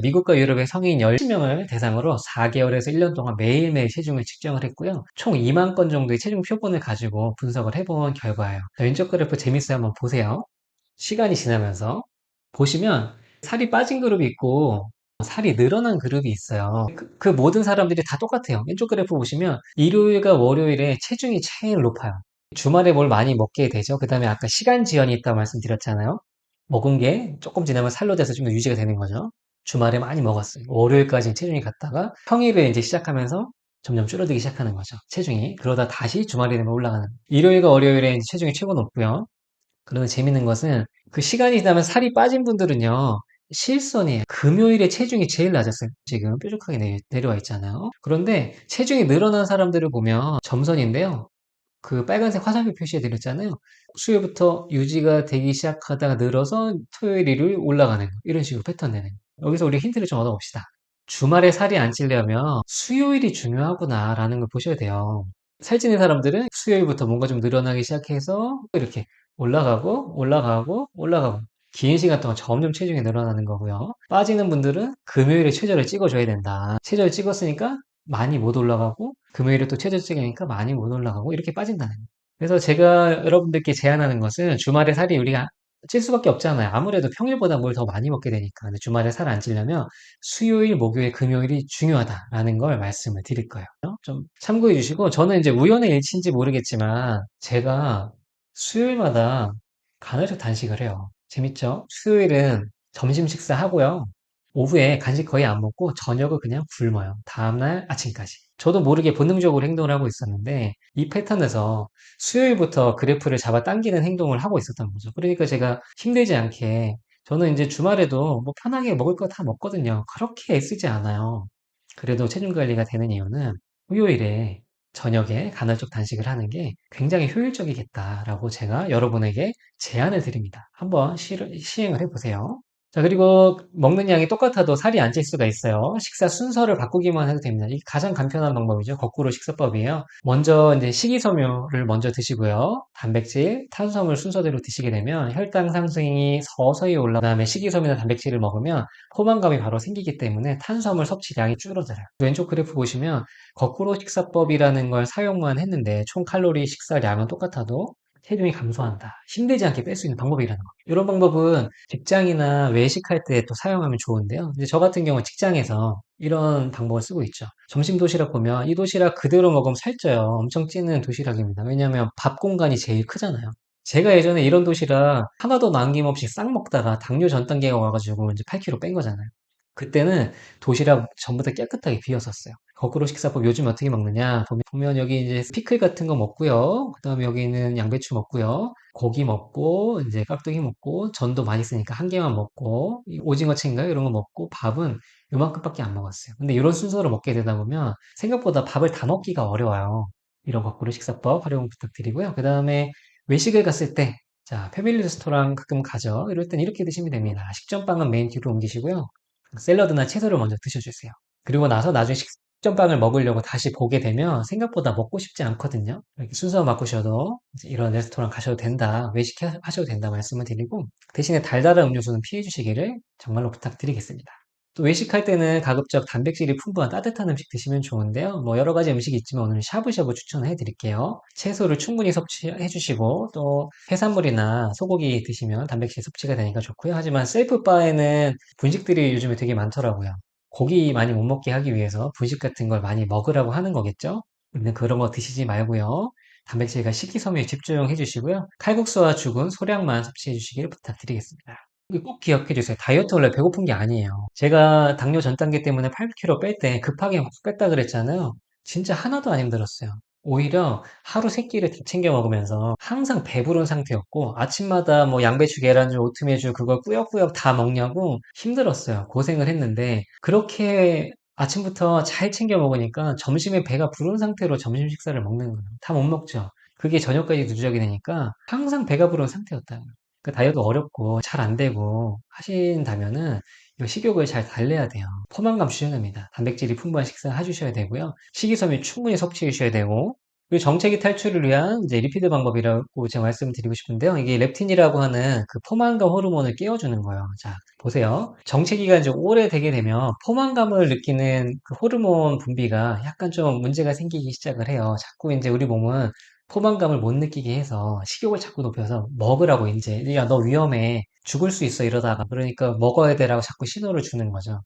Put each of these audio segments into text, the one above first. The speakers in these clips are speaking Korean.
미국과 유럽의 성인 10명을 대상으로 4개월에서 1년 동안 매일매일 체중을 측정을 했고요. 총 2만 건 정도의 체중 표본을 가지고 분석을 해본 결과예요. 왼쪽 그래프 재밌어요. 한번 보세요. 시간이 지나면서 보시면 살이 빠진 그룹이 있고 살이 늘어난 그룹이 있어요. 그, 그 모든 사람들이 다 똑같아요. 왼쪽 그래프 보시면 일요일과 월요일에 체중이 제일 높아요. 주말에 뭘 많이 먹게 되죠. 그 다음에 아까 시간 지연이 있다고 말씀드렸잖아요. 먹은 게 조금 지나면 살로 돼서 좀더 유지가 되는 거죠. 주말에 많이 먹었어요. 월요일까지 체중이 갔다가 평일에 이제 시작하면서 점점 줄어들기 시작하는 거죠. 체중이. 그러다 다시 주말이 되면 올라가는. 일요일과 월요일에 체중이 최고 높고요. 그런데 재밌는 것은 그 시간이 지나면 살이 빠진 분들은요. 실선이에요. 금요일에 체중이 제일 낮았어요. 지금 뾰족하게 내, 려와 있잖아요. 그런데 체중이 늘어난 사람들을 보면 점선인데요. 그 빨간색 화살표 표시해 드렸잖아요. 수요일부터 유지가 되기 시작하다가 늘어서 토요일, 일요일 올라가는 거. 이런 식으로 패턴 내는 거. 여기서 우리 힌트를 좀 얻어봅시다. 주말에 살이 안 찌려면 수요일이 중요하구나 라는 걸 보셔야 돼요. 살찌는 사람들은 수요일부터 뭔가 좀 늘어나기 시작해서 이렇게 올라가고 올라가고 올라가고 긴 시간 동안 점점 체중이 늘어나는 거고요. 빠지는 분들은 금요일에 최저를 찍어줘야 된다. 최저를 찍었으니까 많이 못 올라가고 금요일에 또 최저 찍으니까 많이 못 올라가고 이렇게 빠진다는 거예요. 그래서 제가 여러분들께 제안하는 것은 주말에 살이 우리가 찔 수밖에 없잖아요. 아무래도 평일보다 뭘 더 많이 먹게 되니까. 근데 주말에 살 안 찌려면 수요일, 목요일, 금요일이 중요하다라는 걸 말씀을 드릴 거예요. 좀 참고해 주시고 저는 이제 우연의 일치인지 모르겠지만 제가 수요일마다 간헐적 단식을 해요. 재밌죠? 수요일은 점심 식사하고요. 오후에 간식 거의 안 먹고 저녁을 그냥 굶어요. 다음날 아침까지. 저도 모르게 본능적으로 행동을 하고 있었는데 이 패턴에서 수요일부터 그래프를 잡아 당기는 행동을 하고 있었던 거죠. 그러니까 제가 힘들지 않게 저는 이제 주말에도 뭐 편하게 먹을 거 다 먹거든요. 그렇게 애쓰지 않아요. 그래도 체중 관리가 되는 이유는 토요일에 저녁에 간헐적 단식을 하는 게 굉장히 효율적이겠다라고 제가 여러분에게 제안을 드립니다. 한번 시, 시행을 해보세요. 자, 그리고 먹는 양이 똑같아도 살이 안 찔 수가 있어요. 식사 순서를 바꾸기만 해도 됩니다. 이게 가장 간편한 방법이죠. 거꾸로 식사법이에요. 먼저 이제 식이섬유를 먼저 드시고요. 단백질, 탄수화물 순서대로 드시게 되면 혈당 상승이 서서히 올라, 그 다음에 식이섬유나 단백질을 먹으면 포만감이 바로 생기기 때문에 탄수화물 섭취량이 줄어들어요. 왼쪽 그래프 보시면 거꾸로 식사법이라는 걸 사용만 했는데 총 칼로리 식사량은 똑같아도 체중이 감소한다. 힘들지 않게 뺄 수 있는 방법이라는 거. 이런 방법은 직장이나 외식할 때 또 사용하면 좋은데요. 이제 저 같은 경우는 직장에서 이런 방법을 쓰고 있죠. 점심 도시락 보면 이 도시락 그대로 먹으면 살쪄요. 엄청 찌는 도시락입니다. 왜냐하면 밥 공간이 제일 크잖아요. 제가 예전에 이런 도시락 하나도 남김없이 싹 먹다가 당뇨 전 단계가 와가지고 이제 8kg 뺀 거잖아요. 그때는 도시락 전부 다 깨끗하게 비웠었어요. 거꾸로 식사법 요즘 어떻게 먹느냐 보면 여기 이제 피클 같은 거 먹고요. 그 다음에 여기는 양배추 먹고요. 고기 먹고 이제 깍두기 먹고 전도 많이 쓰니까 한 개만 먹고 오징어 챙인가요? 이런 거 먹고 밥은 요만큼밖에 안 먹었어요. 근데 이런 순서로 먹게 되다 보면 생각보다 밥을 다 먹기가 어려워요. 이런 거꾸로 식사법 활용 부탁드리고요. 그 다음에 외식을 갔을 때 자, 패밀리 레스토랑 가끔 가죠. 이럴 땐 이렇게 드시면 됩니다. 식전빵은 메인 뒤로 옮기시고요. 샐러드나 채소를 먼저 드셔주세요. 그리고 나서 나중에 식 전빵을 먹으려고 다시 보게 되면 생각보다 먹고 싶지 않거든요. 이렇게 순서 바꾸셔도 이런 레스토랑 가셔도 된다, 외식하셔도 된다 말씀을 드리고 대신에 달달한 음료수는 피해 주시기를 정말로 부탁드리겠습니다. 또 외식할 때는 가급적 단백질이 풍부한 따뜻한 음식 드시면 좋은데요. 뭐 여러 가지 음식이 있지만 오늘 샤브샤브 추천해 드릴게요. 채소를 충분히 섭취해 주시고 또 해산물이나 소고기 드시면 단백질 섭취가 되니까 좋고요. 하지만 셀프바에는 분식들이 요즘에 되게 많더라고요. 고기 많이 못 먹게 하기 위해서 분식 같은 걸 많이 먹으라고 하는 거겠죠? 근데 그런 거 드시지 말고요. 단백질과 식이섬유에 집중해 주시고요. 칼국수와 죽은 소량만 섭취해 주시기를 부탁드리겠습니다. 꼭 기억해 주세요. 다이어트 원래 배고픈 게 아니에요. 제가 당뇨 전 단계 때문에 8kg 뺄 때 급하게 확 뺐다 그랬잖아요. 진짜 하나도 안 힘들었어요. 오히려 하루 세 끼를 다 챙겨 먹으면서 항상 배부른 상태였고 아침마다 뭐 양배추, 계란주, 오트밀주 그걸 꾸역꾸역 다 먹냐고 힘들었어요. 고생을 했는데 그렇게 아침부터 잘 챙겨 먹으니까 점심에 배가 부른 상태로 점심 식사를 먹는 거예요. 다 못 먹죠. 그게 저녁까지 누적이 되니까 항상 배가 부른 상태였다. 그 다이어트 어렵고 잘 안 되고 하신다면은 이 식욕을 잘 달래야 돼요. 포만감 됩니다. 단백질이 풍부한 식사 해주셔야 되고요. 식이섬유 충분히 섭취해 주셔야 되고 그리고 정체기 탈출을 위한 이제 리피드 방법이라고 제가 말씀드리고 싶은데요. 이게 렙틴이라고 하는 그 포만감 호르몬을 깨워주는 거예요. 자, 보세요. 정체기가 이제 오래되게 되면 포만감을 느끼는 그 호르몬 분비가 약간 좀 문제가 생기기 시작을 해요. 자꾸 이제 우리 몸은 포만감을 못 느끼게 해서 식욕을 자꾸 높여서 먹으라고 이제 야, 너 위험해. 죽을 수 있어 이러다가 그러니까 먹어야 되라고 자꾸 신호를 주는 거죠.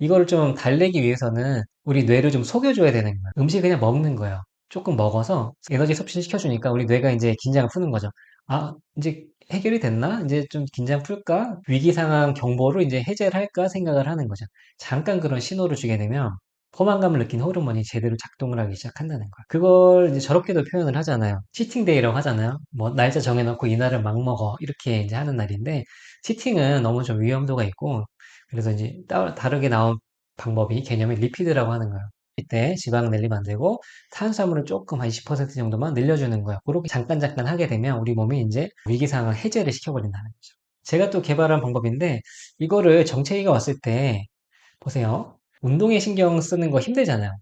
이거를 좀 달래기 위해서는 우리 뇌를 좀 속여줘야 되는 거예요. 음식 그냥 먹는 거예요. 조금 먹어서 에너지 섭취를 시켜주니까 우리 뇌가 이제 긴장을 푸는 거죠. 아, 이제 해결이 됐나? 이제 좀 긴장 풀까? 위기 상황 경보로 이제 해제를 할까 생각을 하는 거죠. 잠깐 그런 신호를 주게 되면 포만감을 느낀 호르몬이 제대로 작동을 하기 시작한다는 거야. 그걸 이제 저렇게도 표현을 하잖아요. 치팅데이라고 하잖아요. 뭐 날짜 정해놓고 이날을 막 먹어 이렇게 이제 하는 날인데 치팅은 너무 좀 위험도가 있고 그래서 이제 따- 다르게 나온 방법이 개념이 리피드라고 하는 거예요. 이때 지방 늘리면 안 되고 탄수화물을 조금 한 20% 정도만 늘려주는 거예요. 그렇게 잠깐 잠깐 하게 되면 우리 몸이 이제 위기 상황 해제를 시켜버린다는 거죠. 제가 또 개발한 방법인데 이거를 정체기가 왔을 때 보세요. 운동에 신경 쓰는 거 힘들잖아요.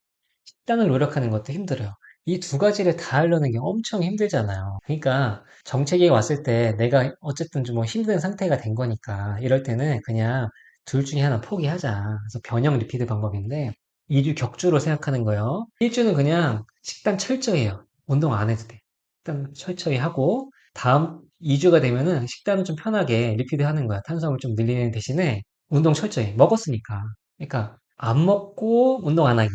식단을 노력하는 것도 힘들어요. 이 두 가지를 다 하려는 게 엄청 힘들잖아요. 그러니까 정체기가 왔을 때 내가 어쨌든 좀 뭐 힘든 상태가 된 거니까 이럴 때는 그냥 둘 중에 하나 포기하자. 그래서 변형 리피드 방법인데 2주 격주로 생각하는 거예요. 1주는 그냥 식단 철저히 해요. 운동 안 해도 돼. 식단 철저히 하고 다음 2주가 되면은 식단은 좀 편하게 리피드 하는 거야. 탄수화물 좀 늘리는 대신에 운동 철저히 먹었으니까. 그러니까 안 먹고 운동 안 하기.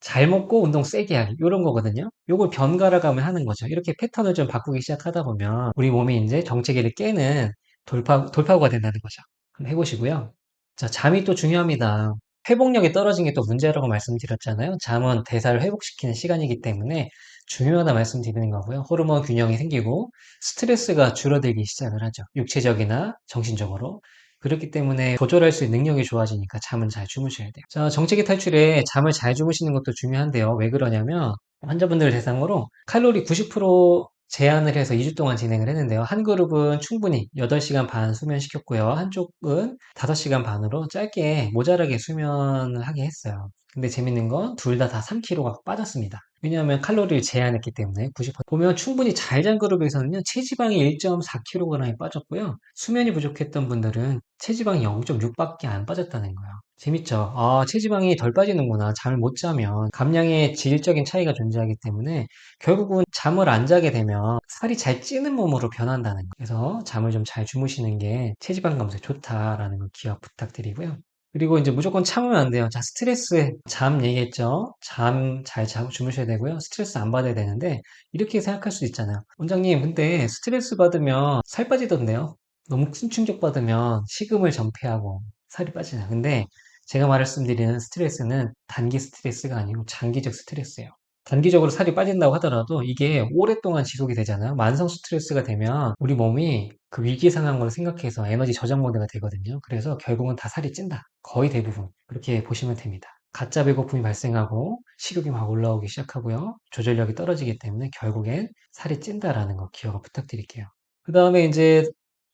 잘 먹고 운동 세게 하기. 이런 거거든요. 요걸 번갈아 가면 하는 거죠. 이렇게 패턴을 좀 바꾸기 시작하다 보면 우리 몸이 이제 정체기를 깨는 돌파, 돌파구가 된다는 거죠. 한번 해보시고요. 자, 잠이 또 중요합니다. 회복력이 떨어진 게 또 문제라고 말씀드렸잖아요. 잠은 대사를 회복시키는 시간이기 때문에 중요하다 말씀드리는 거고요. 호르몬 균형이 생기고 스트레스가 줄어들기 시작을 하죠. 육체적이나 정신적으로. 그렇기 때문에 조절할 수 있는 능력이 좋아지니까 잠은 잘 주무셔야 돼요. 자, 정체기 탈출에 잠을 잘 주무시는 것도 중요한데요. 왜 그러냐면 환자분들 대상으로 칼로리 90% 제한을 해서 2주 동안 진행을 했는데요. 한 그룹은 충분히 8시간 반 수면시켰고요. 한쪽은 5시간 반으로 짧게 모자라게 수면을 하게 했어요. 근데 재밌는 건둘다다 3kg가 빠졌습니다. 왜냐하면 칼로리를 제한했기 때문에 90% 보면 충분히 잘 잔 그룹에서는요 체지방이 1.4kg이 빠졌고요 수면이 부족했던 분들은 체지방이 0.6밖에 안 빠졌다는 거예요 재밌죠? 아 체지방이 덜 빠지는구나 잠을 못 자면 감량의 질적인 차이가 존재하기 때문에 결국은 잠을 안 자게 되면 살이 잘 찌는 몸으로 변한다는 거예요 그래서 잠을 좀 잘 주무시는 게 체지방 감소에 좋다라는 거 기억 부탁드리고요 그리고 이제 무조건 참으면 안 돼요. 자, 스트레스, 잠 얘기했죠? 잠 잘 자고 주무셔야 되고요. 스트레스 안 받아야 되는데, 이렇게 생각할 수 있잖아요. 원장님, 근데 스트레스 받으면 살 빠지던데요? 너무 큰 충격 받으면 식음을 전폐하고 살이 빠지잖아요. 근데 제가 말씀드리는 스트레스는 단기 스트레스가 아니고 장기적 스트레스예요. 단기적으로 살이 빠진다고 하더라도 이게 오랫동안 지속이 되잖아요. 만성 스트레스가 되면 우리 몸이 그 위기 상황을 생각해서 에너지 저장 모드가 되거든요. 그래서 결국은 다 살이 찐다. 거의 대부분. 그렇게 보시면 됩니다. 가짜 배고픔이 발생하고 식욕이 막 올라오기 시작하고요. 조절력이 떨어지기 때문에 결국엔 살이 찐다라는 거 기억을 부탁드릴게요. 그 다음에 이제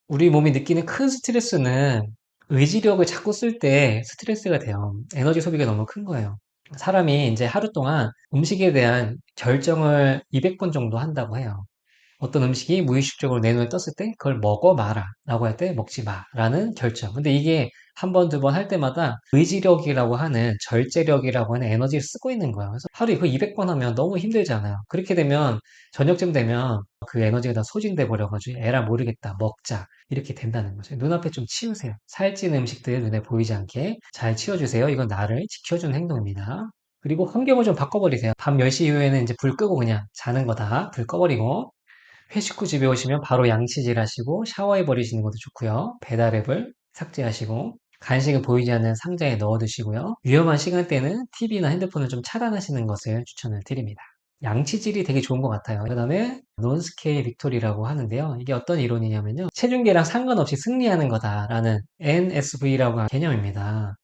우리 몸이 느끼는 큰 스트레스는 의지력을 자꾸 쓸 때 스트레스가 돼요. 에너지 소비가 너무 큰 거예요. 사람이 이제 하루 동안 음식에 대한 결정을 200번 정도 한다고 해요. 어떤 음식이 무의식적으로 내 눈에 떴을 때 그걸 먹어 마라 라고 할 때 먹지 마라는 결정. 근데 이게 한 번, 두 번 할 때마다 의지력이라고 하는 절제력이라고 하는 에너지를 쓰고 있는 거예요. 그래서 하루에 그 200번 하면 너무 힘들잖아요. 그렇게 되면 저녁쯤 되면 그 에너지가 다 소진돼 버려가지고 에라 모르겠다 먹자 이렇게 된다는 거죠. 눈앞에 좀 치우세요. 살찐 음식들 눈에 보이지 않게 잘 치워주세요. 이건 나를 지켜주는 행동입니다. 그리고 환경을 좀 바꿔버리세요. 밤 10시 이후에는 이제 불 끄고 그냥 자는 거다. 불 꺼버리고 회식 후 집에 오시면 바로 양치질 하시고 샤워해 버리시는 것도 좋고요. 배달앱을 삭제하시고 간식을 보이지 않는 상자에 넣어 두시고요. 위험한 시간대는 TV나 핸드폰을 좀 차단하시는 것을 추천을 드립니다. 양치질이 되게 좋은 것 같아요. 그 다음에 논스케일 빅토리라고 하는데요. 이게 어떤 이론이냐면요. 체중계랑 상관없이 승리하는 거다라는 NSV라고 하는 개념입니다.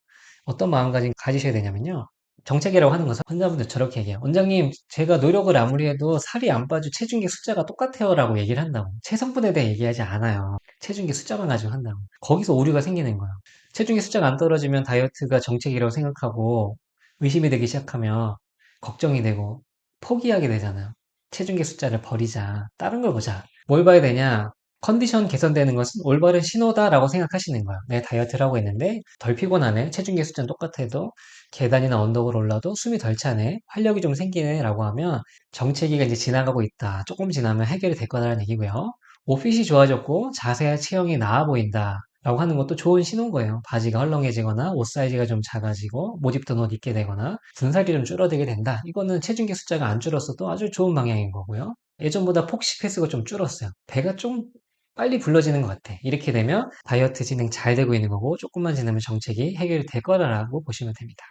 어떤 마음가짐 가지셔야 되냐면요. 정체기라고 하는 것은 환자분들 저렇게 얘기해요. 원장님, 제가 노력을 아무리 해도 살이 안 빠지고 체중계 숫자가 똑같아요. 라고 얘기를 한다고. 체성분에 대해 얘기하지 않아요. 체중계 숫자만 가지고 한다고. 거기서 오류가 생기는 거예요. 체중계 숫자가 안 떨어지면 다이어트가 정체기라고 생각하고 의심이 되기 시작하면 걱정이 되고 포기하게 되잖아요. 체중계 숫자를 버리자. 다른 걸 보자. 뭘 봐야 되냐? 컨디션 개선되는 것은 올바른 신호다라고 생각하시는 거예요. 내 다이어트를 하고 있는데 덜 피곤하네. 체중계 숫자는 똑같아도 계단이나 언덕을 올라도 숨이 덜 차네. 활력이 좀 생기네. 라고 하면 정체기가 이제 지나가고 있다. 조금 지나면 해결이 될 거다라는 얘기고요. 옷핏이 좋아졌고 자세와 체형이 나아 보인다. 라고 하는 것도 좋은 신호인 거예요. 바지가 헐렁해지거나 옷 사이즈가 좀 작아지고 못 입던 옷 입게 되거나 분살이 좀 줄어들게 된다. 이거는 체중계 숫자가 안 줄었어도 아주 좋은 방향인 거고요. 예전보다 폭식 횟수가 좀 줄었어요. 배가 좀 빨리 불러지는 것 같아. 이렇게 되면 다이어트 진행 잘 되고 있는 거고 조금만 지나면 정책이 해결이 될 거라고 보시면 됩니다.